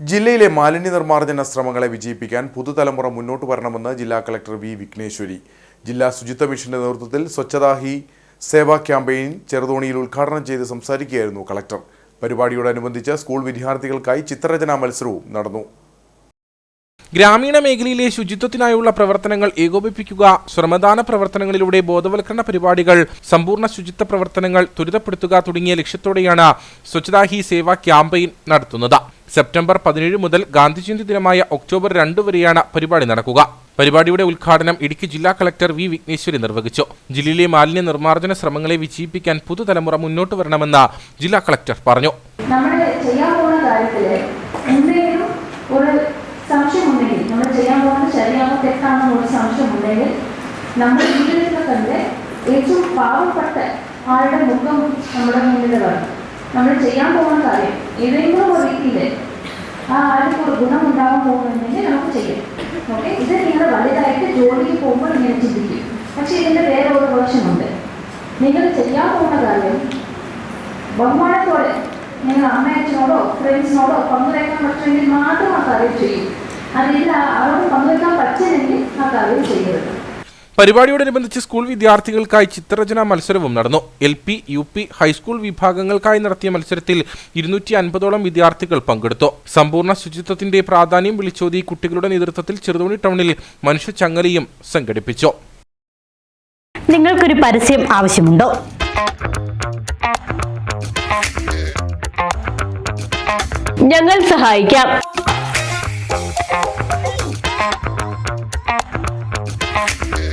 ജില്ലയിലെ മാലിന്യ നിർമ്മാർജന ശ്രമങ്ങളെ വിജയിപ്പിക്കാൻ പുതുതലമുറ മുന്നോട്ട് വരണമെന്ന് ജില്ലാ കളക്ടർ വി വിഘ്നേശ്വരി. ജില്ലാ ശുചിത്വ മിഷന്റെ നേതൃത്വത്തിൽ സ്വച്ഛതാ ഹി സേവാ ക്യാമ്പയിൻ ചെറുതോണിയിൽ ഉദ്ഘാടനം ചെയ്ത് സംസാരിക്കുകയായിരുന്നു കളക്ടർ. പരിപാടിയോടനുബന്ധിച്ച് സ്കൂൾ വിദ്യാർത്ഥികൾക്കായി ചിത്രരചനാ മത്സരവും നടന്നു. ഗ്രാമീണ മേഖലയിലെ ശുചിത്വത്തിനായുള്ള പ്രവർത്തനങ്ങൾ ഏകോപിപ്പിക്കുക ശ്രമദാന പ്രവർത്തനങ്ങളിലൂടെ ബോധവൽക്കരണ പരിപാടികൾ സമ്പൂർണ ശുചിത്വ പ്രവർത്തനങ്ങൾ ത്വരിതപ്പെടുത്തുക തുടങ്ങിയ ലക്ഷ്യത്തോടെയാണ് സ്വച്ഛതാ ഹി സേവ ക്യാമ്പയിൻ നടത്തുന്നത്. സെപ്റ്റംബർ പതിനേഴ് മുതൽ ഗാന്ധിജയന്തി ദിനമായ ഒക്ടോബർ രണ്ട് വരെയാണ് പരിപാടി നടക്കുക. പരിപാടിയുടെ ഉദ്ഘാടനം ഇടുക്കി ജില്ലാ കളക്ടർ വി വിഘ്നേശ്വരി നിർവഹിച്ചു. ജില്ലയിലെ മാലിന്യ നിർമ്മാർജന ശ്രമങ്ങളെ വിജയിപ്പിക്കാൻ പുതുതലമുറ മുന്നോട്ട് വരണമെന്ന് ജില്ലാ കളക്ടർ പറഞ്ഞു. നമ്മൾ ചെയ്യാൻ പോകുന്ന കാര്യത്തിൽ ഒരു സംശയമുണ്ടെങ്കിൽ നമ്മൾ ചെയ്യാൻ പോകുന്നത് വീട്ടിലൊക്കെ തന്നെ ഏറ്റവും പാവപ്പെട്ട ആളുടെ മുഖം നമ്മുടെ മുന്നിൽ വരണം നമ്മൾ ചെയ്യാൻ പോകുന്ന കാര്യം. ഏതെങ്കിലും ഒരു രീതിയിൽ ആ ആൾക്ക് ഒരു ഗുണമുണ്ടാകാൻ പോകുന്നുണ്ടെങ്കിൽ നമുക്ക് ചെയ്യാം. ഓക്കെ ഇത് നിങ്ങൾ വലുതായിട്ട് ജോലിക്ക് പോകുമ്പോൾ ഇങ്ങനെ ചിന്തിക്കും. പക്ഷേ ഇതിന്റെ വേറെ ഒരു വേർഷനുണ്ട് നിങ്ങൾ ചെയ്യാൻ പോകുന്ന കാര്യം ബഹുമാനത്തോടെ നിങ്ങൾ അമ്മയച്ചനോടോ ഫ്രണ്ട്സിനോടോ പങ്കുവയ്ക്കാൻ പറ്റുമെങ്കിൽ മാത്രം ആ കാര്യം ചെയ്യും. അതില്ല അവർക്ക് പങ്കുവയ്ക്കാൻ പറ്റില്ലെങ്കിൽ ആ കാര്യം ചെയ്യരുത്. പരിപാടിയോടനുബന്ധിച്ച് സ്കൂൾ വിദ്യാർത്ഥികൾക്കായി ചിത്രരചനാ മത്സരവും നടന്നു. L P U P high school വിഭാഗങ്ങൾക്കായി നടത്തിയ മത്സരത്തിൽ ഇരുന്നൂറ്റി അൻപതോളം വിദ്യാർത്ഥികൾ പങ്കെടുത്തു. സമ്പൂർണ ശുചിത്വത്തിന്റെ പ്രാധാന്യം വിളിച്ചോതി കുട്ടികളുടെ നേതൃത്വത്തിൽ ചെറുതോണി ടൗണിൽ മനുഷ്യ ചങ്ങലയും സംഘടിപ്പിച്ചു. നിങ്ങൾക്കൊരു പരസ്യം ആവശ്യമുണ്ടോ? ഞങ്ങൾ സഹായിക്കാം.